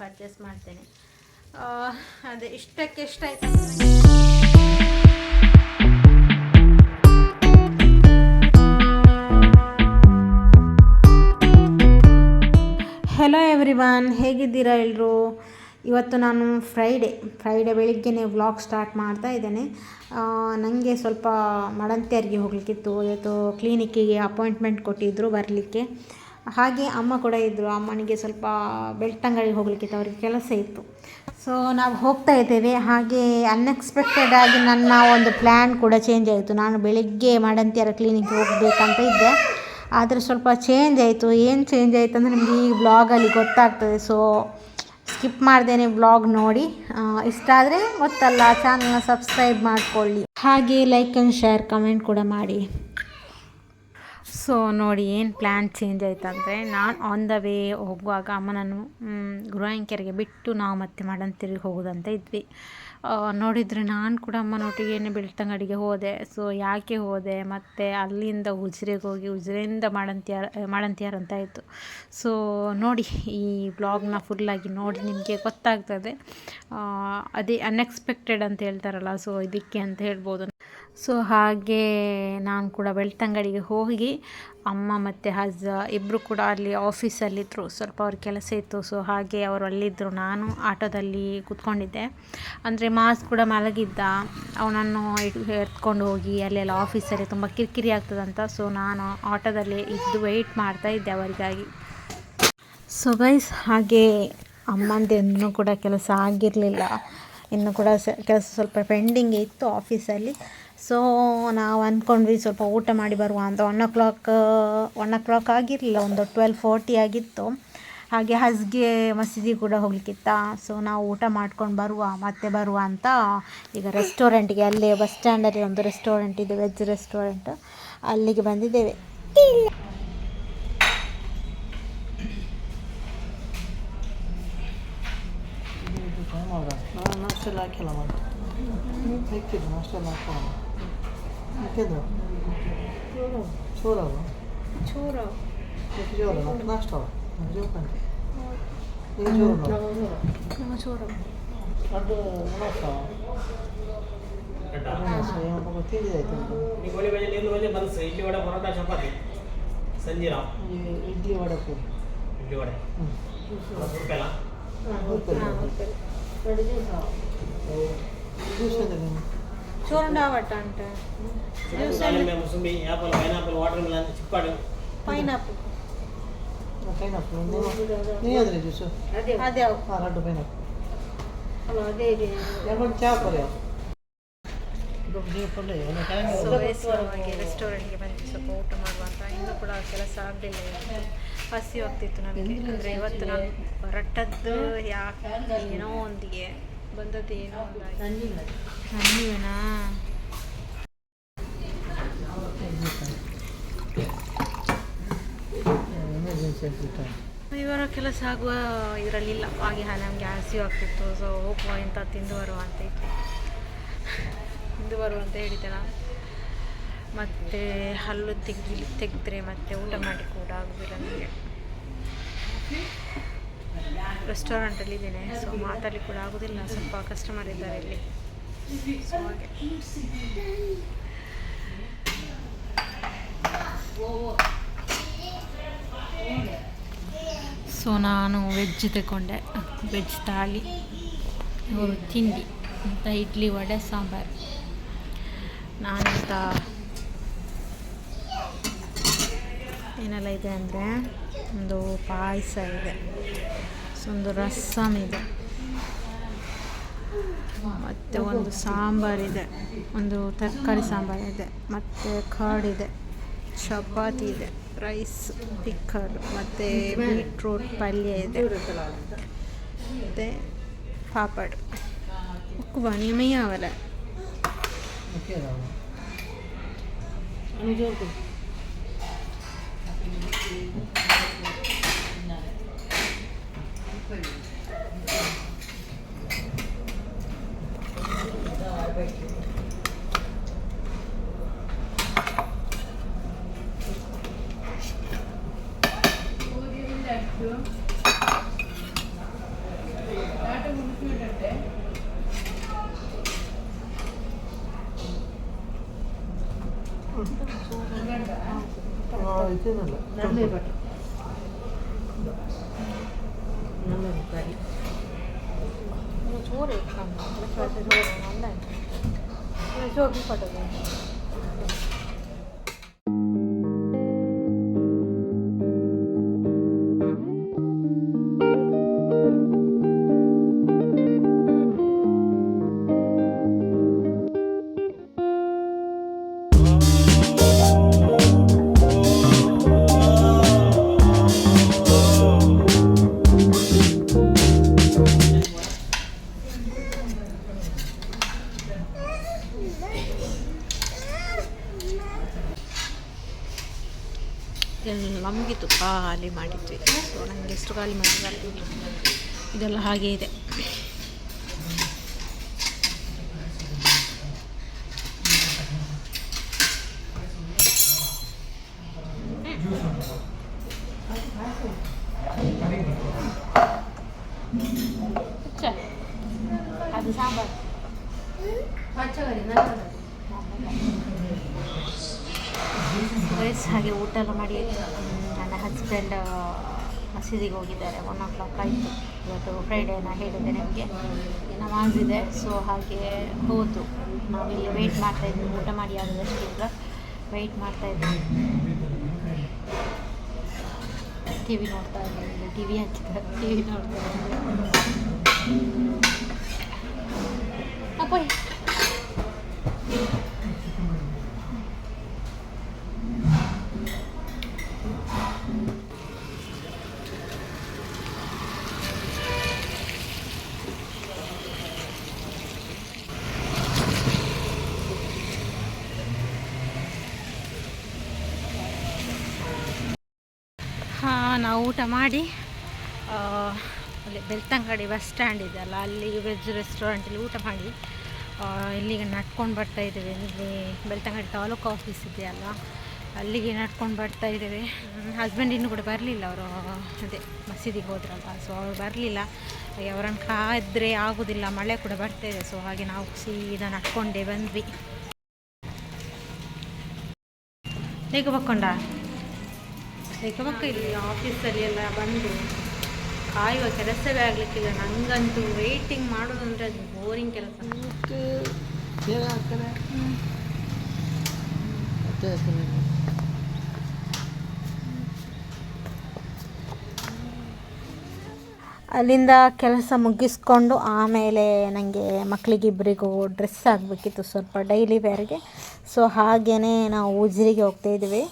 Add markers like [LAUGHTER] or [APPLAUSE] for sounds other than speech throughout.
Purchase ಮಾಡ್ತೇನೆ. ಅದೇ ಇಷ್ಟಕ್ಕೆ ಎಷ್ಟಾಯ್ತು? ಎವ್ರಿ ಎವ್ರಿವನ್ ಹೇಗಿದ್ದೀರಾ ಎಲ್ಲರೂ ಇವತ್ತು ನಾನು ಫ್ರೈಡೆ ಫ್ರೈಡೆ ಬೆಳಿಗ್ಗೆನೇ ವ್ಲಾಗ್ ಸ್ಟಾರ್ಟ್ ಮಾಡ್ತಾ ಇದ್ದೇನೆ. ನನಗೆ ಸ್ವಲ್ಪ ಮಡಂತಿಯರಿಗೆ ಹೋಗಲಿಕ್ಕಿತ್ತು. ಇವತ್ತು ಕ್ಲಿನಿಕ್ಕಿಗೆ ಅಪಾಯಿಂಟ್ಮೆಂಟ್ ಕೊಟ್ಟಿದ್ದರು ಬರಲಿಕ್ಕೆ. ಹಾಗೆ ಅಮ್ಮ ಕೂಡ ಇದ್ದರು ಅಮ್ಮನಿಗೆ ಸ್ವಲ್ಪ ಬೆಳ್ತಂಗಡಿಗೆ ಹೋಗ್ಲಿಕ್ಕಿತ್ತು. ಅವರಿಗೆ ಕೆಲಸ ಇತ್ತು. ಸೊ ನಾವು ಹೋಗ್ತಾ ಇದ್ದೇವೆ. ಹಾಗೆ ಅನ್ಎಕ್ಸ್ಪೆಕ್ಟೆಡ್ ಆಗಿ ನನ್ನ ಒಂದು ಪ್ಲ್ಯಾನ್ ಕೂಡ ಚೇಂಜ್ ಆಯಿತು. ನಾನು ಬೆಳಿಗ್ಗೆ ಮಡಂತಿಯರ ಕ್ಲಿನಿಕ್ಗೆ ಹೋಗಬೇಕಂತ ಇದ್ದೆ. ಆದರೆ ಸ್ವಲ್ಪ ಚೇಂಜ್ ಆಯಿತು. ಏನು ಚೇಂಜ್ ಆಯಿತು ಅಂದರೆ ನಮಗೆ ಈ ಬ್ಲಾಗಲ್ಲಿ ಗೊತ್ತಾಗ್ತದೆ. ಸೊ ಸ್ಕಿಪ್ ಮಾಡ್ದೇನೆ ಬ್ಲಾಗ್ ನೋಡಿ. ಇಷ್ಟ ಆದರೆ ಗೊತ್ತಲ್ಲ ಚಾನಲ್ನ ಸಬ್ಸ್ಕ್ರೈಬ್ ಮಾಡ್ಕೊಳ್ಳಿ. ಹಾಗೆ ಲೈಕ್ ಆ್ಯಂಡ್ ಶೇರ್ ಕಮೆಂಟ್ ಕೂಡ ಮಾಡಿ. ಸೊ ನೋಡಿ ಏನು ಪ್ಲ್ಯಾನ್ ಚೇಂಜ್ ಆಯ್ತಂದರೆ ನಾನು ಆನ್ ದ ವೇ ಹೋಗುವಾಗ ಅಮ್ಮನನ್ನು ಗುರುವಾಂಕೆರೆಗೆ ಬಿಟ್ಟು ನಾವು ಮತ್ತೆ ಮಡಂತಿರಿಗೆ ಹೋಗೋದಂತ ಇದ್ವಿ. ನೋಡಿದರೆ ನಾನು ಕೂಡ ಅಮ್ಮನೊಟ್ಟಿಗೆ ಬೆಳ್ತಂಗಡಿಗೆ ಹೋದೆ. ಸೊ ಯಾಕೆ ಹೋದೆ? ಮತ್ತು ಅಲ್ಲಿಂದ ಉಜ್ರೆಗೆ ಹೋಗಿ ಉಜಿರೆಯಿಂದ ಮಾಡಂತಿಯಾರ ಮಾಡಂತಿಯಾರ ಅಂತ ಆಯಿತು. ಸೊ ನೋಡಿ ಈ ಬ್ಲಾಗ್ನ ಫುಲ್ಲಾಗಿ ನೋಡಿ ನಿಮಗೆ ಗೊತ್ತಾಗ್ತದೆ. ಅದೇ ಅನ್ಎಕ್ಸ್ಪೆಕ್ಟೆಡ್ ಅಂತ ಹೇಳ್ತಾರಲ್ಲ ಸೊ ಇದಕ್ಕೆ ಅಂತ ಹೇಳ್ಬೋದು. ಸೊ ಹಾಗೆ ನಾನು ಕೂಡ ಬೆಳ್ತಂಗಡಿಗೆ ಹೋಗಿ ಅಮ್ಮ ಮತ್ತು ಅಜ್ಜ ಇಬ್ಬರು ಕೂಡ ಅಲ್ಲಿ ಆಫೀಸಲ್ಲಿದ್ದರು ಸ್ವಲ್ಪ ಅವ್ರ ಕೆಲಸ ಇತ್ತು. ಸೊ ಹಾಗೆ ಅವರು ಅಲ್ಲಿದ್ದರು ನಾನು ಆಟೋದಲ್ಲಿ ಕೂತ್ಕೊಂಡಿದ್ದೆ. ಅಂದರೆ ಮಾಸ್ ಕೂಡ ಮಲಗಿದ್ದ. ಅವನನ್ನು ಎತ್ಕೊಂಡು ಹೋಗಿ ಅಲ್ಲೆಲ್ಲ ಆಫೀಸಲ್ಲಿ ತುಂಬ ಕಿರಿಕಿರಿ ಆಗ್ತದಂತ. ಸೊ ನಾನು ಆಟೋದಲ್ಲಿ ಇದ್ದು ವೆಯ್ಟ್ ಮಾಡ್ತಾ ಇದ್ದೆ ಅವರಿಗಾಗಿ. ಸೊ ಗೈಸ್ ಹಾಗೆ ಅಮ್ಮಂದೇನೂ ಕೂಡ ಕೆಲಸ ಆಗಿರಲಿಲ್ಲ. ಇನ್ನು ಕೂಡ ಕೆಲಸ ಸ್ವಲ್ಪ ಪೆಂಡಿಂಗ್ ಇತ್ತು ಆಫೀಸಲ್ಲಿ ಸೊ ನಾವು ಅಂದ್ಕೊಂಡ್ವಿ ಸ್ವಲ್ಪ ಊಟ ಮಾಡಿ ಬರುವ ಅಂತ. One o'clock one o'clock ಆಗಿರಲಿಲ್ಲ, ಒಂದು ಟ್ವೆಲ್ ಫೋರ್ಟಿ ಆಗಿತ್ತು. ಹಾಗೆ ಹಸ್ಗೆ ಮಸೀದಿ ಕೂಡ ಹೋಗ್ಲಿಕ್ಕಿತ್ತ. ಸೊ ನಾವು ಊಟ ಮಾಡ್ಕೊಂಡು ಬರುವ, ಮತ್ತೆ ಬರುವ ಅಂತ. ಈಗ ರೆಸ್ಟೋರೆಂಟ್ಗೆ ಅಲ್ಲೇ ಬಸ್ ಸ್ಟ್ಯಾಂಡಲ್ಲಿ ಒಂದು ರೆಸ್ಟೋರೆಂಟ್ ಇದೆ ವೆಜ್ ರೆಸ್ಟೋರೆಂಟ್ ಅಲ್ಲಿಗೆ ಬಂದಿದ್ದೇವೆ. ಹಾಕಿಲ್ಲ ಮತ್ತೆ ಹಾಕಿದ್ದು ನಾಷ್ಟೆಲ್ಲ ಹಾಕೋಣ ಹಾಕಿದ್ದು ಚೂರವ ಚೂರ ಜೋರ ನಾಷ್ಟವ ಜೋಕಂತ ಈಗ ಜೋರ ಚೂರ ಅದು ಉಣಸ್ತಾವ ತಿಳಿದಾಯ್ತು ನಿಗೋಳಿ ಬಜೆ ನೀರು ಬಜೆ ಬನ್ಸ್ ಇಡ್ಲಿ ವಡೆ ಪರೋಟ ಚಪಾತಿ ಸಂಜೀರಾವ್ ಈ ಇಡ್ಲಿ ವಡೆ ಪೂರಿ ಇಡ್ಲಿ ವಡೆ ಹ್ಞೂ ರೂಪಾಯಲ್ಲ ಅಂತ ಚಾ ರೆಸ್ಟೋರೆಂಟ್ಗೆ ಬಂದು ಸ್ವಲ್ಪ ಊಟ ಮಾಡುವಂತ ಇನ್ನೂ ಕೂಡ ಕೆಲಸ ಆಗಲಿಲ್ಲ ಹಸಿ ಹೋಗ್ತಿತ್ತು ನನಗೆ ಅಂದರೆ ಇವತ್ತು ನಾನು ಹೊರಟದ್ದು ಯಾಕೆ ಏನೋ ಒಂದಿಗೆ ಬಂದದ್ದು ಏನೋ ಒಂದಾಗಿ ಸಂಜೀವನಾ ಇವರ ಕೆಲಸ ಆಗುವ ಇದರಲ್ಲಿಲ್ಲ. ಹಾಗೆ ನಮಗೆ ಹಸಿವು ಆಗ್ತಿತ್ತು. ಸೊ ಹೋಗುವ ಇಂಥ ತಿಂದು ಬರುವ ಅಂತ ಇತ್ತು. ತಿಂದು ಬರುವ ಅಂತ ಹೇಳಿದ್ದೆ ಮತ್ತೆ ಹಲ್ಲು ತೆಗಿ ತೆಗೆದ್ರೆ ಮತ್ತೆ ಊಟ ಮಾಡಿ ಕೂಡ ಆಗೋದಿಲ್ಲ ನನಗೆ ರೆಸ್ಟೋರೆಂಟಲ್ಲಿ ಇದ್ದೇನೆ. ಸೊ ಮಾತಾಡಲಿ ಕೂಡ ಆಗೋದಿಲ್ಲ. ಸ್ವಲ್ಪ ಕಸ್ಟಮರ್ ಇದ್ದಾರೆ ಇಲ್ಲಿ. ಸೊ ಹಾಗೆ. ಸೊ ನಾನು ವೆಜ್ ತಗೊಂಡೆ. ವೆಜ್ ತಾಳಿ ಅವರು ತಿಂಡಿ, ಅಂತ ಇಡ್ಲಿ ವಡೆ, ಸಾಂಬಾರು. ನಾನಂತ ಏನೆಲ್ಲ ಇದೆ ಅಂದರೆ, ಒಂದು ಪಾಯಸ ಇದೆ. ಸೊ ಒಂದು ರಸಮ್ ಇದೆ. ಮತ್ತು ಒಂದು ಸಾಂಬಾರಿದೆ ಒಂದು ತರಕಾರಿ ಸಾಂಬಾರಿದೆ ಮತ್ತು ಕಾಡಿದೆ ಚಪಾತಿ ಇದೆ. ರೈಸ್ ಪಿಕ್ಕರ್ ಮತ್ತು ಬೀಟ್ರೂಟ್ ಪಲ್ಯ ಇದೆ. ಮತ್ತು ಪಾಪಡ್. ಉಕ್ಕುವ ನಿಮಯಾವಲ್ಲ Thank ಅನುಜೋರ್ದು ചോറ് ചോറ് നല്ല ചോറ് പെട്ടത് ಖಾಲಿ ಮಾಡಿದ್ವಿ. ಸೊ ನನಗೆ ಎಷ್ಟು ಖಾಲಿ ಮಾಡಿದ್ರೆ ಇದೆಲ್ಲ ಹಾಗೆ ಇದೆ. ಅದು ಸಾಂಬಾರು. ಹಾಗೆ ಊಟ ಎಲ್ಲ ಮಾಡಿ. ನನ್ನ ಹಸ್ಬೆಂಡ್ ಮಸೀದಿಗೆ ಹೋಗಿದ್ದಾರೆ. ಒನ್ ಓ ಕ್ಲಾಕ್ ಆಯಿತು. ಇವತ್ತು ಫ್ರೈಡೇನ ಹೇಳಿದೆ ನಿಮಗೆ. ನಮಾಜ್ ಇದೆ ಸೊ ಹಾಗೆ ಹೋತು ನಾವಿಲ್ಲಿ ವೆಯ್ಟ್ ಮಾಡ್ತಾ ಇದ್ವಿ. ಊಟ ಮಾಡಿ ಆದದಷ್ಟಿಲ್ಲ ವೆಯ್ಟ್ ಮಾಡ್ತಾ ಇದ್ವಿ. ಟಿ ವಿ ನೋಡ್ತಾ ಇದ್ದೀವಿ ಟಿ ವಿ ಹಚ್ಚಿದ್ದಾರೆ ಟಿ ವಿ ನೋಡ್ತಾ ಇದ್ದೀವಿ ಅಪ್ಪಯ್ ನಾವು ಊಟ ಮಾಡಿ ಅಲ್ಲಿ ಬೆಳ್ತಂಗಡಿ ಬಸ್ ಸ್ಟ್ಯಾಂಡ್ ಇದೆ ಅಲ್ಲ, ಅಲ್ಲಿ ವೆಜ್ ರೆಸ್ಟೋರೆಂಟಲ್ಲಿ ಊಟ ಮಾಡಿ ಇಲ್ಲಿಗೆ ನಡ್ಕೊಂಡು ಬರ್ತಾ ಇದ್ದೇವೆ. ಇಲ್ಲಿ ಬೆಳ್ತಂಗಡಿ ತಾಲೂಕು ಆಫೀಸ್ ಇದೆಯಲ್ಲ ಅಲ್ಲಿಗೆ ನಡ್ಕೊಂಡು ಬರ್ತಾ ಇದ್ದೇವೆ. ಹಸ್ಬೆಂಡ್ ಇನ್ನೂ ಕೂಡ ಬರಲಿಲ್ಲ ಅವರು. ಅದೇ, ಮಸೀದಿಗೆ ಹೋದ್ರಲ್ಲ ಸೊ ಅವ್ರು ಬರಲಿಲ್ಲ. ಅವರನ್ನು ಕಾದ್ರೆ ಆಗೋದಿಲ್ಲ, ಮಳೆ ಕೂಡ ಬರ್ತಾ ಇದೆ ಸೊ ಹಾಗೆ ನಾವು ಸೀದಾ ನಡ್ಕೊಂಡೇ ಬಂದ್ವಿ. ಹೇಗೆ ಬಕ್ಕೊಂಡ? ಲೆಕ್ಕಮಕ್ಕ ಇಲ್ಲಿ ಆಫೀಸಲ್ಲಿ ಎಲ್ಲ ಬಂದು ಕಾಯುವ ಕೆಲಸವೇ ಆಗಲಿಕ್ಕಿಲ್ಲ. ನನಗಂತೂ ವೆಯ್ಟಿಂಗ್ ಮಾಡೋದು ಅಂದರೆ ಅದು ಬೋರಿಂಗ್ ಕೆಲಸ. ಅಲ್ಲಿಂದ ಕೆಲಸ ಮುಗಿಸ್ಕೊಂಡು ಆಮೇಲೆ ನನಗೆ ಮಕ್ಕಳಿಗಿಬ್ಬರಿಗೂ ಡ್ರೆಸ್ ಆಗಬೇಕಿತ್ತು ಸ್ವಲ್ಪ ಡೈಲಿ ವೇರ್ಗೆ ಸೊ ಹಾಗೆಯೇ ನಾವು ಉಜಿರಿಗೆ ಹೋಗ್ತಾಯಿದ್ವಿ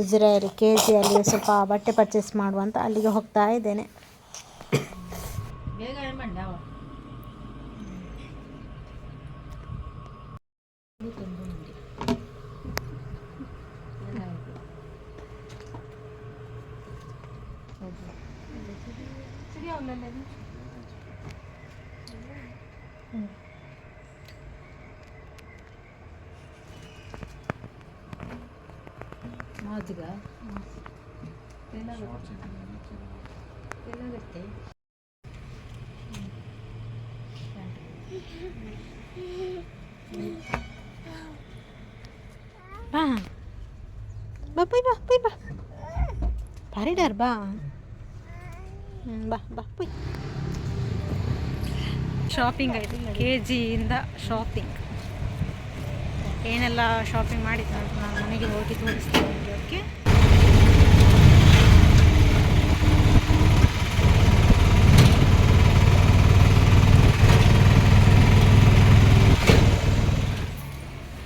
ಉಜಿರೆಯಲ್ಲಿ ಕೆ ಜಿಯಲ್ಲಿ ಸ್ವಲ್ಪ ಬಟ್ಟೆ ಪರ್ಚೇಸ್ ಮಾಡುವಂತ ಅಲ್ಲಿಗೆ ಹೋಗ್ತಾ ಇದ್ದೇನೆ. ಬಾ ಬಾ ಬಾ ಬಾ ಬೈ ಡರ್ ಬಾ. ಹ್ಮ್, ಬಾ ಬಾ ಬೈ ಶಾಪಿಂಗ್ ಆಯಿತು ಕೆ ಜಿಯಿಂದ ಶಾಪಿಂಗ್ ಏನೆಲ್ಲ ಶಾಪಿಂಗ್ ಮಾಡಿದ್ದು ನಾನು ಮನೆಗೆ ಹೋಗಿ ತೋರಿಸ್ತೀನಿ ನಿಮಗೆ ಓಕೆ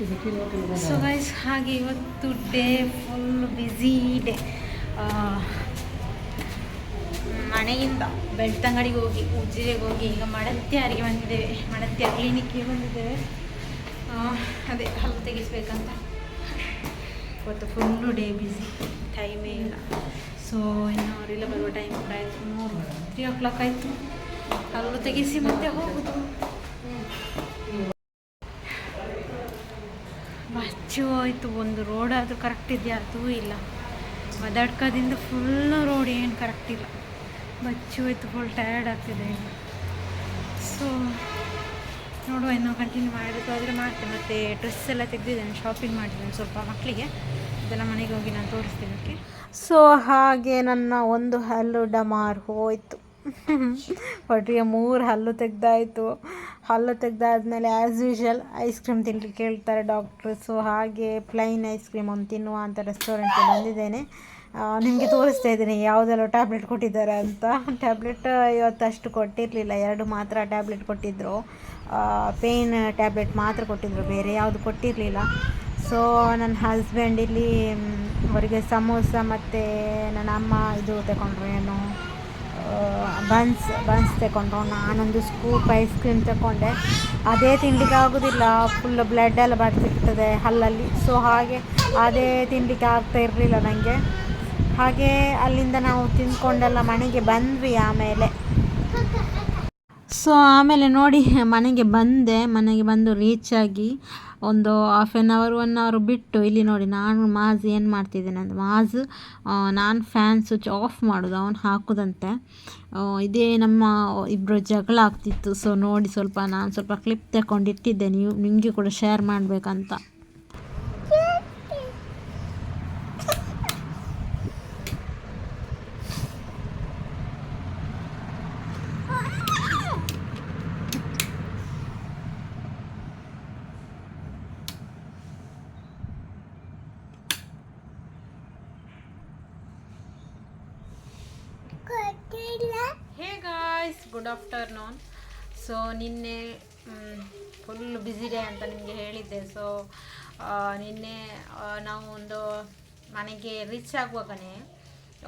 ಇದಕ್ಕೆ ಇವತ್ತು ಸೊ ಗೈಸ್ ಹಾಗೆ ಇವತ್ತು ಡೇ ಫುಲ್ ಬ್ಯುಸಿ ಡೇ ಮನೆಯಿಂದ ಬೆಳ್ತಂಗಡಿಗೆ ಹೋಗಿ ಉಜ್ಜಿರೆಗೆ ಹೋಗಿ ಈಗ ಮಡತ್ಯಾರಿಗೆ ಬಂದಿದ್ದೇವೆ. ಮಡತ್ಯ ಕ್ಲಿನಿಕ್ಗೆ ಬಂದಿದ್ದೇವೆ. ಅದೇ ಹಲ್ಲು ತೆಗಿಸ್ಬೇಕಂತ. ಇವತ್ತು ಫುಲ್ಲು ಡೇ ಬ್ಯುಸಿ ಟೈಮೇ ಇಲ್ಲ. ಸೊ ಇನ್ನು ಅವರೆಲ್ಲ ಬರುವ ಟೈಮ್ ಕೂಡ ಆಯಿತು. ಮೂರು ತ್ರೀ ಓ ಕ್ಲಾಕ್ ಆಯಿತು. ಹಲ್ಲು ತೆಗಿಸಿ ಮತ್ತೆ ಹೋಗೋದು. ಬಚ್ಚು ಹೋಯ್ತು, ಒಂದು ರೋಡಾದರೂ ಕರೆಕ್ಟ್ ಇದೆಯಾ ಅದೂ ಇಲ್ಲ. ಮದಡ್ಕದಿಂದ ಫುಲ್ಲು ರೋಡ್ ಏನು ಕರೆಕ್ಟ್ ಇಲ್ಲ. ಬಚ್ಚು ಹೋಯ್ತು ಫುಲ್ ಟಯರ್ಡ್ ಆಗ್ತಿದೆ ಸೊ ನೋಡುವ ಇನ್ನೂ ಕಂಟಿನ್ಯೂ ಮಾಡಬೇಕಾದ್ರೆ ಮಾಡ್ತೇನೆ. ಮತ್ತು ಡ್ರೆಸ್ ಎಲ್ಲ ತೆಗೆದಿದ್ದೇನೆ ಶಾಪಿಂಗ್ ಮಾಡಿದ್ದೇನೆ ಸ್ವಲ್ಪ ಮಕ್ಕಳಿಗೆ. ಅದೆಲ್ಲ ಮನೆಗೆ ಹೋಗಿ ನಾನು ತೋರಿಸ್ತೀನಿ ಓಕೆ ಸೊ ಹಾಗೆ ನನ್ನ ಒಂದು ಹಲ್ಲು ಡಮಾರ್ ಹೋಯ್ತು. [LAUGHS] ಒಟ್ಟಿಗೆ ಮೂರು ಹಲ್ಲು ತೆಗ್ದಾಯಿತು. ಹಲ್ಲು ತೆಗೆದಾದ್ಮೇಲೆ ಆ್ಯಸ್ ಯೂಶಲ್ ಐಸ್ ಕ್ರೀಮ್ ತಿನ್ನಲಿಕ್ಕೆ ಕೇಳ್ತಾರೆ ಡಾಕ್ಟ್ರಸ್ಸು ಹಾಗೆ ಪ್ಲೈನ್ ಐಸ್ ಕ್ರೀಮ್ ಒಂದು ತಿನ್ನುವ ಅಂತ ರೆಸ್ಟೋರೆಂಟ್ಗೆ ಬಂದಿದ್ದೇನೆ. ನಿಮಗೆ ತೋರಿಸ್ತಾ ಇದ್ದೀನಿ ಯಾವುದೆಲ್ಲ ಟ್ಯಾಬ್ಲೆಟ್ ಕೊಟ್ಟಿದ್ದಾರೆ ಅಂತ. ಟ್ಯಾಬ್ಲೆಟ್ ಇವತ್ತು ಅಷ್ಟು ಕೊಟ್ಟಿರಲಿಲ್ಲ. ಎರಡು ಮಾತ್ರ ಟ್ಯಾಬ್ಲೆಟ್ ಕೊಟ್ಟಿದ್ದರು ಪೇಯ್ನ್ ಟ್ಯಾಬ್ಲೆಟ್ ಮಾತ್ರ ಕೊಟ್ಟಿದ್ದರು ಬೇರೆ ಯಾವುದು ಕೊಟ್ಟಿರಲಿಲ್ಲ. ಸೊ ನನ್ನ ಹಸ್ಬೆಂಡ್ ಇಲ್ಲಿ ಅವರಿಗೆ ಸಮೋಸ ಮತ್ತು ನನ್ನ ಅಮ್ಮ ಇದು ತಗೊಂಡ್ರು ಏನು ಬನ್ಸ್ ಬನ್ಸ್ ತಗೊಂಡ್ರು ನಾನೊಂದು ಸ್ಕೂಪ್ ಐಸ್ ಕ್ರೀಮ್ ತಗೊಂಡೆ. ಅದೇ ತಿನ್ನಲಿಕ್ಕೆ ಆಗೋದಿಲ್ಲ ಫುಲ್ ಬ್ಲಡ್ ಎಲ್ಲ ಬರ್ತಿರ್ತದೆ ಹಲ್ಲಲ್ಲಿ ಸೊ ಹಾಗೆ ಅದೇ ತಿನ್ಲಿಕ್ಕೆ ಆಗ್ತಾ ಇರಲಿಲ್ಲ ನನಗೆ ಹಾಗೆ ಅಲ್ಲಿಂದ ನಾವು ತಿಂದ್ಕೊಂಡೆಲ್ಲ ಮನೆಗೆ ಬಂದ್ವಿ ಆಮೇಲೆ. ಸೊ ಆಮೇಲೆ ನೋಡಿ, ಮನೆಗೆ ಬಂದೆ, ಮನೆಗೆ ಬಂದು ರೀಚ್ ಆಗಿ. ಒಂದು half an hour one hour ಬಿಟ್ಟು ಇಲ್ಲಿ ನೋಡಿ ನಾನು ಮಾಜ್ ಏನು ಮಾಡ್ತಿದ್ದೇನೆ ಅಂದರೆ ಮಾಜ್ ನಾನು ಫ್ಯಾನ್ ಸ್ವಿಚ್ ಆಫ್ ಮಾಡೋದು, ಅವನು ಹಾಕೋದಂತೆ. ಇದೇ ನಮ್ಮ ಇಬ್ಬರು ಜಗಳ ಆಗ್ತಿತ್ತು ಸೊ ನೋಡಿ ಸ್ವಲ್ಪ ನಾನು ಸ್ವಲ್ಪ ಕ್ಲಿಪ್ ತಗೊಂಡು ಇಟ್ಟಿದ್ದೆ ನೀವು, ನಿಮಗೆ ಕೂಡ ಶೇರ್ ಮಾಡಬೇಕಂತ. Hey guys good afternoon so ನಿನ್ನೆ ಫುಲ್ ಬ್ಯುಸಿ ಡೇ ಅಂತ ನಿಮಗೆ ಹೇಳಿದ್ದೆ. ಸೊ ನಿನ್ನೆ ನಾವು ಒಂದು ಮನೆಗೆ ರೀಚ್ ಆಗುವಾಗನೇ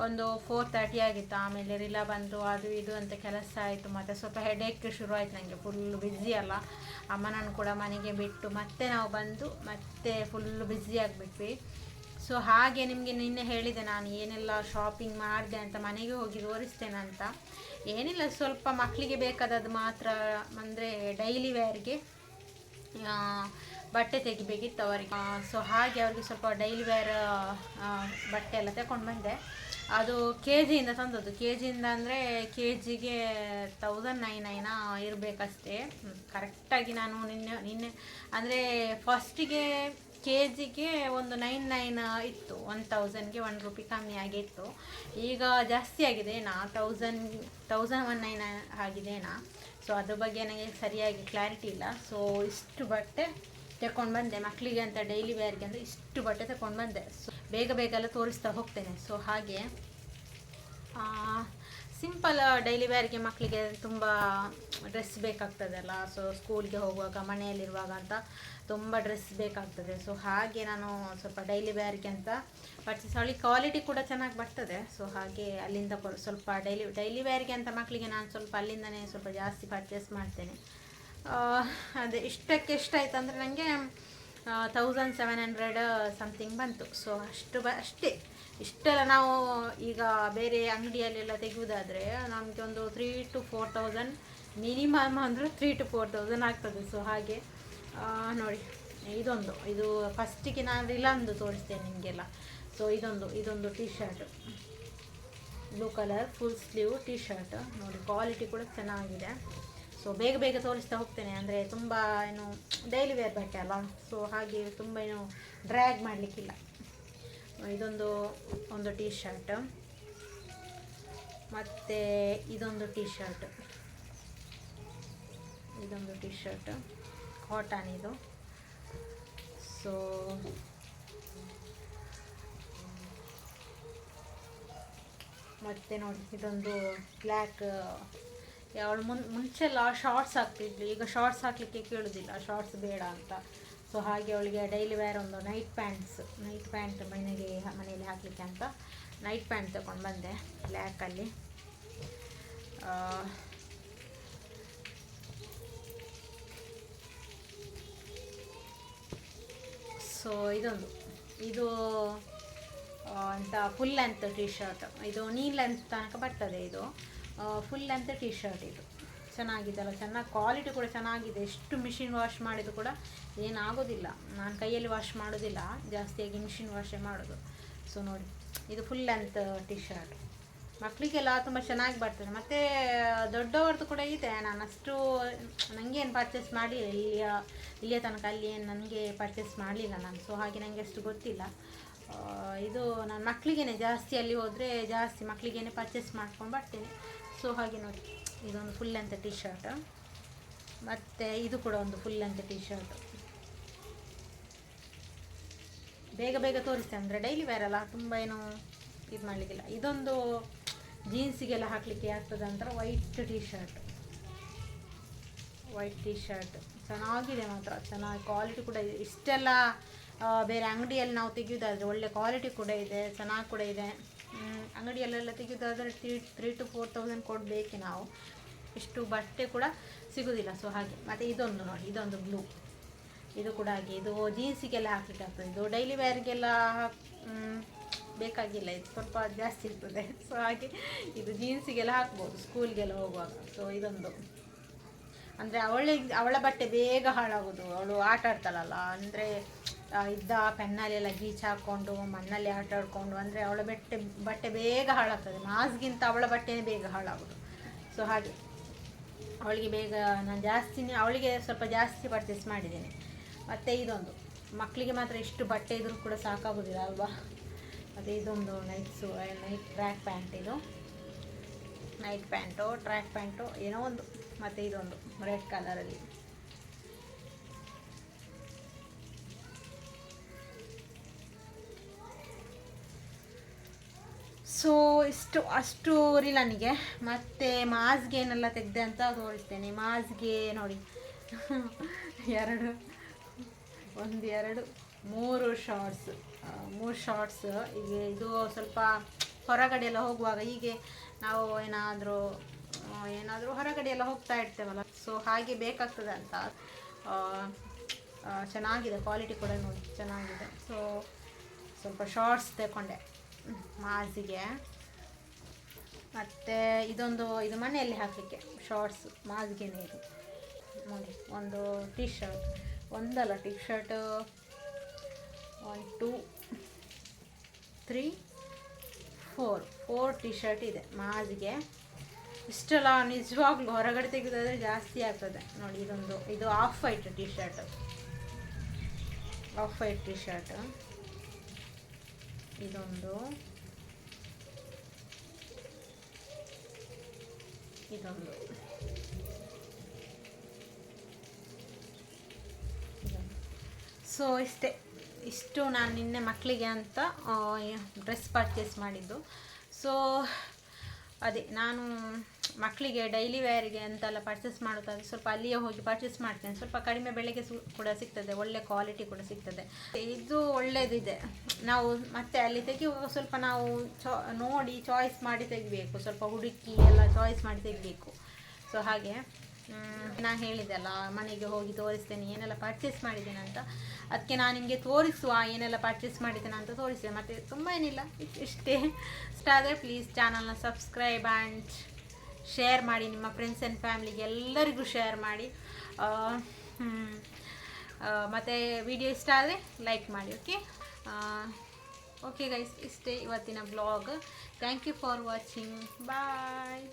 ಒಂದು ಫೋರ್ ತರ್ಟಿ ಆಗಿತ್ತು. ಆಮೇಲೆ ರಿಲಾ ಬಂತು, ಅದು ಇದು ಅಂತ ಕೆಲಸ ಆಯಿತು. ಮತ್ತು ಸ್ವಲ್ಪ ಹೆಡೇಕ್ ಶುರು ಆಯಿತು ನನಗೆ ಫುಲ್ ಬ್ಯುಸಿ ಅಲ್ಲ. ಅಮ್ಮನನ್ನು ಕೂಡ ಮನೆಗೆ ಬಿಟ್ಟು ಮತ್ತೆ ನಾವು ಬಂದು ಮತ್ತೆ ಫುಲ್ ಬ್ಯುಸಿ ಆಗಿಬಿಟ್ವಿ. ಸೊ ಹಾಗೆ ನಿಮಗೆ ನಿನ್ನೆ ಹೇಳಿದೆ ನಾನು, ಏನೆಲ್ಲ ಶಾಪಿಂಗ್ ಮಾಡಿದೆ ಅಂತ ಮನೆಗೆ ಹೋಗಿ ತೋರಿಸ್ತೇನೆ ಅಂತ. ಏನಿಲ್ಲ, ಸ್ವಲ್ಪ ಮಕ್ಕಳಿಗೆ ಬೇಕಾದದ್ದು ಮಾತ್ರ, ಅಂದರೆ ಡೈಲಿ ವೇರ್ಗೆ ಬಟ್ಟೆ ತೆಗಿಬೇಕಿತ್ತು ಅವರಿಗೆ. ಸೊ ಹಾಗೆ ಅವ್ರಿಗೆ ಸ್ವಲ್ಪ ಡೈಲಿ ವೇರ್ ಬಟ್ಟೆ ಎಲ್ಲ ತಗೊಂಡು ಬಂದೆ. ಅದು ಕೆ ಜಿಯಿಂದ ತಂದದ್ದು. ಕೆ ಜಿಯಿಂದ ಅಂದರೆ ಕೆ ಜಿಗೆ ತೌಸಂಡ್ ನೈನ್ ನೈನ ಇರಬೇಕಷ್ಟೇ. ಕರೆಕ್ಟಾಗಿ ನಾನು ನಿನ್ನೆ ನಿನ್ನೆ, ಅಂದರೆ ಫಸ್ಟಿಗೆ ಕೆ ಜಿಗೆ ಒಂದು ನೈನ್ ನೈನ್ ಇತ್ತು. ಒನ್ ತೌಸಂಡ್ಗೆ ಒನ್ ರುಪಿ ಕಮ್ಮಿ ಆಗಿತ್ತು. ಈಗ ಜಾಸ್ತಿ ಆಗಿದೆನಾ ತೌಸಂಡ್ ತೌಸಂಡ್ ಒನ್ ನೈನ್ ಆಗಿದೆನಾ ಸೊ ಅದ್ರ ಬಗ್ಗೆ ನನಗೆ ಸರಿಯಾಗಿ ಕ್ಲಾರಿಟಿ ಇಲ್ಲ. ಸೊ ಇಷ್ಟು ಬಟ್ಟೆ ತಗೊಂಡು ಬಂದೆ. ಮಕ್ಕಳಿಗೆ ಅಂತ ಡೈಲಿ ವೇರ್ಗೆ ಅಂತ ಇಷ್ಟು ಬಟ್ಟೆ ತಗೊಂಡು ಬಂದೆ. ಸೊ ಬೇಗ ಬೇಗ ಎಲ್ಲ ತೋರಿಸ್ತಾ ಹೋಗ್ತೇನೆ. ಸೊ ಹಾಗೆ ಸಿಂಪಲ್ ಡೈಲಿ ವೇರ್ಗೆ ಮಕ್ಕಳಿಗೆ ತುಂಬ ಡ್ರೆಸ್ ಬೇಕಾಗ್ತದಲ್ಲ. ಸೊ ಸ್ಕೂಲ್ಗೆ ಹೋಗುವಾಗ ಮನೆಯಲ್ಲಿರುವಾಗ ಅಂತ ತುಂಬ ಡ್ರೆಸ್ ಬೇಕಾಗ್ತದೆ. ಸೊ ಹಾಗೆ ನಾನು ಸ್ವಲ್ಪ ಡೈಲಿ ವೇರ್ಗೆ ಅಂತ ಪರ್ಚೇಸ್ ಅವಳಿ ಕ್ವಾಲಿಟಿ ಕೂಡ ಚೆನ್ನಾಗಿ ಬರ್ತದೆ. ಸೊ ಹಾಗೆ ಅಲ್ಲಿಂದ ಸ್ವಲ್ಪ ಡೈಲಿ ಡೈಲಿ ವೇರ್ಗೆ ಅಂತ ಮಕ್ಕಳಿಗೆ ನಾನು ಸ್ವಲ್ಪ ಅಲ್ಲಿಂದನೇ ಸ್ವಲ್ಪ ಜಾಸ್ತಿ ಪರ್ಚೇಸ್ ಮಾಡ್ತೇನೆ. ಆ, ಅದೇ ಇಷ್ಟಕ್ಕೆ ಎಷ್ಟಾಯ್ತು ಅಂದರೆ ನನಗೆ ತೌಸಂಡ್ ಸೆವೆನ್ ಹಂಡ್ರೆಡ್ ಸಮಥಿಂಗ್ ಬಂತು. ಸೊ ಅಷ್ಟು ಬ, ಅಷ್ಟೇ. ಇಷ್ಟೆಲ್ಲ ನಾವು ಈಗ ಬೇರೆ ಅಂಗಡಿಯಲ್ಲೆಲ್ಲ ತೆಗೆಯುವುದಾದರೆ ನಮಗೆ ಒಂದು three two four thousand minimum ಅಂದರೆ ತ್ರೀ ಟು ಫೋರ್ ತೌಸಂಡ್ ಆಗ್ತದೆ. ಸೊ ಹಾಗೆ ನೋಡಿ, ಇದೊಂದು. ಇದು ಫಸ್ಟಿಗೆ ನಾನು ಇಲ್ಲೊಂದು ತೋರಿಸ್ತೇನೆ ನಿಮಗೆಲ್ಲ. ಸೊ ಇದೊಂದು ಇದೊಂದು T shirt blue colour full sleeve T shirt ನೋಡಿ ಕ್ವಾಲಿಟಿ ಕೂಡ ಚೆನ್ನಾಗಿದೆ. ಸೊ ಬೇಗ ಬೇಗ ತೋರಿಸ್ತಾ ಹೋಗ್ತೇನೆ. ಅಂದರೆ ತುಂಬ ಏನು ಡೈಲಿ ವೇರ್ ಬಟ್ಟೆ ಅಲ್ಲ ಸೊ ಹಾಗೆ ತುಂಬ ಏನು ಡ್ರ್ಯಾಗ್ ಮಾಡಲಿಕ್ಕಿಲ್ಲ. ಇದೊಂದು, ಒಂದು ಟೀ ಶರ್ಟ್ ಮತ್ತು ಇದೊಂದು ಟೀ ಶರ್ಟ್ ಇದೊಂದು ಟೀ ಶರ್ಟ್ ಕಾಟನ್ ಇದು. ಸೊ ಮತ್ತು ನೋಡಿ, ಇದೊಂದು ಬ್ಲ್ಯಾಕ್ ಅವಳು ಮುನ್, ಮುಂಚೆಲ್ಲ ಶಾರ್ಟ್ಸ್ ಹಾಕ್ತಿದ್ಲು, ಈಗ ಶಾರ್ಟ್ಸ್ ಹಾಕಲಿಕ್ಕೆ ಕೇಳೋದಿಲ್ಲ ಶಾರ್ಟ್ಸ್ ಬೇಡ ಅಂತ. ಸೊ ಹಾಗೆ ಅವಳಿಗೆ ಡೈಲಿ ವೇರ್ ಒಂದು ನೈಟ್ ಪ್ಯಾಂಟ್ಸ್ ನೈಟ್ ಪ್ಯಾಂಟ್ ಮನೆಗೆ, ಮನೆಯಲ್ಲಿ ಹಾಕಲಿಕ್ಕೆ ಅಂತ ನೈಟ್ ಪ್ಯಾಂಟ್ ತಗೊಂಡು ಬಂದೆ ಬ್ಲ್ಯಾಕಲ್ಲಿ ಸೊ ಇದೊಂದು. ಇದು ಅಂತ ಫುಲ್ ಲೆಂತ್ ಟಿ ಶರ್ಟ್ ಇದು ನೀ ಲೆಂತ್ ತನಕ ಬರ್ತದೆ ಇದು. ಫುಲ್ ಲೆಂತ್ ಟಿ ಶರ್ಟ್ ಇದು. ಚೆನ್ನಾಗಿದೆ ಅಲ್ಲ ಚೆನ್ನಾಗಿ ಕ್ವಾಲಿಟಿ ಕೂಡ ಚೆನ್ನಾಗಿದೆ. ಎಷ್ಟು ಮಿಷಿನ್ ವಾಶ್ ಮಾಡಿದ್ರು ಕೂಡ ಏನಾಗೋದಿಲ್ಲ. ನಾನು ಕೈಯಲ್ಲಿ ವಾಶ್ ಮಾಡೋದಿಲ್ಲ, ಜಾಸ್ತಿಯಾಗಿ ಮಿಷಿನ್ ವಾಶೇ ಮಾಡೋದು. ಸೊ ನೋಡಿ, ಇದು ಫುಲ್ ಲೆಂತ್ ಟಿ ಶರ್ಟ್ ಮಕ್ಕಳಿಗೆಲ್ಲ ತುಂಬ ಚೆನ್ನಾಗಿ ಬರ್ತದೆ. ಮತ್ತು ದೊಡ್ಡವ್ರದ್ದು ಕೂಡ ಇದೆ. ನಾನು ಅಷ್ಟು ನನಗೇನು ಪರ್ಚೇಸ್ ಮಾಡಿ ಇಲ್ಲಿಯ ಇಲ್ಲಿಯ ತನಕ ಅಲ್ಲಿ ಏನು, ನನಗೆ ಪರ್ಚೇಸ್ ಮಾಡಲಿಲ್ಲ ನಾನು. ಸೊ ಹಾಗೆ ನನಗೆ ಅಷ್ಟು ಗೊತ್ತಿಲ್ಲ. ಇದು ನನ್ನ ಮಕ್ಕಳಿಗೇನೆ ಜಾಸ್ತಿ ಅಲ್ಲಿ ಹೋದರೆ ಜಾಸ್ತಿ ಮಕ್ಕಳಿಗೇನೆ ಪರ್ಚೇಸ್ ಮಾಡ್ಕೊಂಡು ಬರ್ತೇನೆ. ಸೊ ಹಾಗೆ ನೋಡಿ, ಇದೊಂದು ಫುಲ್ ಲೆಂತ್ ಟಿ ಶರ್ಟ್ ಮತ್ತು ಇದು ಕೂಡ ಒಂದು ಫುಲ್ ಲೆಂತ್ ಟಿ ಶರ್ಟ್ ಬೇಗ ಬೇಗ ತೋರಿಸ್ತೇನೆ, ಅಂದರೆ ಡೈಲಿ ವೇರ್ ಅಲ್ಲ, ತುಂಬ ಏನು ಇದು ಮಾಡಲಿಕ್ಕಿಲ್ಲ. ಇದೊಂದು ಜೀನ್ಸಿಗೆಲ್ಲ ಹಾಕಲಿಕ್ಕೆ ಆಗ್ತದೆ ಅಂತ white T shirt white T shirt ಚೆನ್ನಾಗಿದೆ ಮಾತ್ರ, ಚೆನ್ನಾಗಿ ಕ್ವಾಲಿಟಿ ಕೂಡ ಇಷ್ಟೆಲ್ಲ ಬೇರೆ ಅಂಗಡಿಯಲ್ಲಿ ನಾವು ತೆಗೆಯೋದಾದರೆ ಒಳ್ಳೆ ಕ್ವಾಲಿಟಿ ಕೂಡ ಇದೆ, ಚೆನ್ನಾಗಿ ಕೂಡ ಇದೆ. ಅಂಗಡಿಯಲ್ಲೆಲ್ಲ ತೆಗೆಯೋದಾದರೆ three three two four thousand ಕೊಡಬೇಕು ನಾವು. ಇಷ್ಟು ಬಟ್ಟೆ ಕೂಡ ಸಿಗೋದಿಲ್ಲ ಸೊ ಹಾಗೆ. ಮತ್ತು ಇದೊಂದು ನೋಡಿ, ಇದೊಂದು ಬ್ಲೂ ಇದು ಕೂಡ ಹಾಗೆ, ಇದು ಜೀನ್ಸಿಗೆಲ್ಲ ಹಾಕ್ಲಿಕ್ಕೆ ಆಗ್ತದೆ. ಇದು ಡೈಲಿ ವೇರ್ಗೆಲ್ಲ ಬೇಕಾಗಿಲ್ಲ, ಇದು ಸ್ವಲ್ಪ ಜಾಸ್ತಿ ಇರ್ತದೆ. [LAUGHS] ಸೊ ಹಾಗೆ, ಇದು ಜೀನ್ಸಿಗೆಲ್ಲ ಹಾಕ್ಬೋದು ಸ್ಕೂಲ್ಗೆಲ್ಲ ಹೋಗುವಾಗ. ಸೊ ಇದೊಂದು. ಅಂದರೆ ಅವಳಿಗೆ, ಅವಳ ಬಟ್ಟೆ ಬೇಗ ಹಾಳಾಗೋದು. ಅವಳು ಆಟ ಆಡ್ತಾಳಲ್ಲ, ಅಂದರೆ ಇದ್ದ ಪೆನ್ನಲ್ಲೆಲ್ಲ ಗೀಚ್ ಹಾಕ್ಕೊಂಡು, ಮಣ್ಣಲ್ಲಿ ಆಟ ಆಡ್ಕೊಂಡು, ಅಂದರೆ ಅವಳ ಬಟ್ಟೆ ಬಟ್ಟೆ ಬೇಗ ಹಾಳಾಗ್ತದೆ. ಮಾಸ್ಗಿಂತ ಅವಳ ಬಟ್ಟೆನೇ ಬೇಗ ಹಾಳಾಗೋದು. ಸೊ ಹಾಗೆ. ಅವಳಿಗೆ ಬೇಗ, ನಾನು ಜಾಸ್ತಿನೇ, ಅವಳಿಗೆ ಸ್ವಲ್ಪ ಜಾಸ್ತಿ ಪರ್ಚೇಸ್ ಮಾಡಿದ್ದೇನೆ. ಮತ್ತು ಇದೊಂದು. ಮಕ್ಕಳಿಗೆ ಮಾತ್ರ ಇಷ್ಟು ಬಟ್ಟೆ ಇದ್ರೂ ಕೂಡ ಸಾಕಾಗೋದಿಲ್ಲ ಅಲ್ವಾ? ಮತ್ತು ಇದೊಂದು ನೈಟ್ಸು ನೈಟ್ ಟ್ರ್ಯಾಕ್ ಪ್ಯಾಂಟ್ ಇದು. ನೈಟ್ ಪ್ಯಾಂಟು ಟ್ರ್ಯಾಕ್ ಪ್ಯಾಂಟು ಏನೋ ಒಂದು. ಮತ್ತು ಇದೊಂದು ರೆಡ್ ಕಲರಲ್ಲಿ ಸೊ, ಇಷ್ಟು, ಅಷ್ಟು ರೀ ನನಗೆ. ಮತ್ತು ಮಾಸ್ಗೇನೆಲ್ಲ ತೆಗೆದೆ ಅಂತ ತೋರಿಸ್ತೇನೆ. ಮಾಸ್ಗೆ ನೋಡಿ. ಎರಡು, ಒಂದು, ಎರಡು, ಮೂರು ಶಾರ್ಟ್ಸ್ ಮೂರು ಶಾರ್ಟ್ಸ್ ಈಗ ಇದು ಸ್ವಲ್ಪ ಹೊರಗಡೆ ಎಲ್ಲ ಹೋಗುವಾಗ ಹೀಗೆ ನಾವು ಏನಾದರೂ ಏನಾದರೂ ಹೊರಗಡೆ ಎಲ್ಲ ಹೋಗ್ತಾ ಇರ್ತೇವಲ್ಲ. ಸೊ, ಹಾಗೆ ಬೇಕಾಗ್ತದೆ ಅಂತ. ಚೆನ್ನಾಗಿದೆ. ಕ್ವಾಲಿಟಿ ಕೂಡ ನೋಡಿ. ಚೆನ್ನಾಗಿದೆ. ಸೊ ಸ್ವಲ್ಪ ಶಾರ್ಟ್ಸ್ ತಗೊಂಡೆ ಮಾಸಿಗೆ. ಮತ್ತು ಇದೊಂದು, ಇದು ಮನೆಯಲ್ಲಿ ಹಾಕಲಿಕ್ಕೆ ಶಾರ್ಟ್ಸ್ ಮಾಜಿಗೆ ನೀರು. ನೋಡಿ, ಒಂದು ಟಿ ಶರ್ಟ್ ಒಂದಲ್ಲ T shirt one two three four four T shirt ಇದೆ ಮಾಜಿಗೆ ಇಷ್ಟೆಲ್ಲ ನಿಜವಾಗ್ಲೂ ಹೊರಗಡೆ ತೆಗೆದಾದ್ರೆ ಜಾಸ್ತಿ ಆಗ್ತದೆ. ನೋಡಿ, ಇದೊಂದು, ಇದು off white T shirt off white T shirt ಇದೊಂದು ಇದೊಂದು ಸೊ ಇಷ್ಟೇ, ಇಷ್ಟು ನಾನು ನಿನ್ನೆ ಮಕ್ಕಳಿಗೆ ಅಂತ ಡ್ರೆಸ್ ಪರ್ಚೇಸ್ ಮಾಡಿದ್ದು. ಸೊ ಅದೇ, ನಾನು ಮಕ್ಕಳಿಗೆ ಡೈಲಿ ವೇರಿಗೆ ಅಂತೆಲ್ಲ ಪರ್ಚೇಸ್ ಮಾಡೋದಾದ್ರೆ ಸ್ವಲ್ಪ ಅಲ್ಲಿಯೇ ಹೋಗಿ ಪರ್ಚೇಸ್ ಮಾಡ್ತೇನೆ. ಸ್ವಲ್ಪ ಕಡಿಮೆ ಬೆಲೆಗೆ ಸು ಕೂಡ ಸಿಗ್ತದೆ, ಒಳ್ಳೆ ಕ್ವಾಲಿಟಿ ಕೂಡ ಸಿಗ್ತದೆ. ಇದು ಒಳ್ಳೆಯದಿದೆ ನಾವು ಮತ್ತೆ ಅಲ್ಲಿ ತೆಗೆಯುವಾಗ ಸ್ವಲ್ಪ ನಾವು ಚಾ ನೋಡಿ ಚಾಯ್ಸ್ ಮಾಡಿ ತೆಗಿಬೇಕು. ಸ್ವಲ್ಪ ಹುಡುಕಿ ಎಲ್ಲ ಚಾಯ್ಸ್ ಮಾಡಿ ತೆಗಿಬೇಕು. ಸೊ ಹಾಗೆ ನಾನು ಹೇಳಿದೆ ಅಲ್ಲ, ಮನೆಗೆ ಹೋಗಿ ತೋರಿಸ್ತೇನೆ, ಏನೆಲ್ಲ ಪರ್ಚೇಸ್ ಮಾಡಿದ್ದೇನೆ ಅಂತ. ಅದಕ್ಕೆ ನಾನು ನಿಮಗೆ ತೋರಿಸುವ ಏನೆಲ್ಲ ಪರ್ಚೇಸ್ ಮಾಡಿದ್ದೇನೆ ಅಂತ ತೋರಿಸಿದೆ ಮತ್ತು ತುಂಬ ಏನಿಲ್ಲ, ಇಷ್ಟೇ. ಇಷ್ಟ ಆದರೆ ಪ್ಲೀಸ್ ಚಾನಲ್ನ ಸಬ್ಸ್ಕ್ರೈಬ್ ಆ್ಯಂಡ್ ಶೇರ್ ಮಾಡಿ ನಿಮ್ಮ ಫ್ರೆಂಡ್ಸ್ ಆ್ಯಂಡ್ ಫ್ಯಾಮ್ಲಿಗೆ ಎಲ್ಲರಿಗೂ ಶೇರ್ ಮಾಡಿ. ಮತ್ತು ವಿಡಿಯೋ ಇಷ್ಟ ಆದರೆ ಲೈಕ್ ಮಾಡಿ ಓಕೆ ಓಕೆ ಗೈಸ್ ಇಷ್ಟೇ ಇವತ್ತಿನ blog thank you for watching bye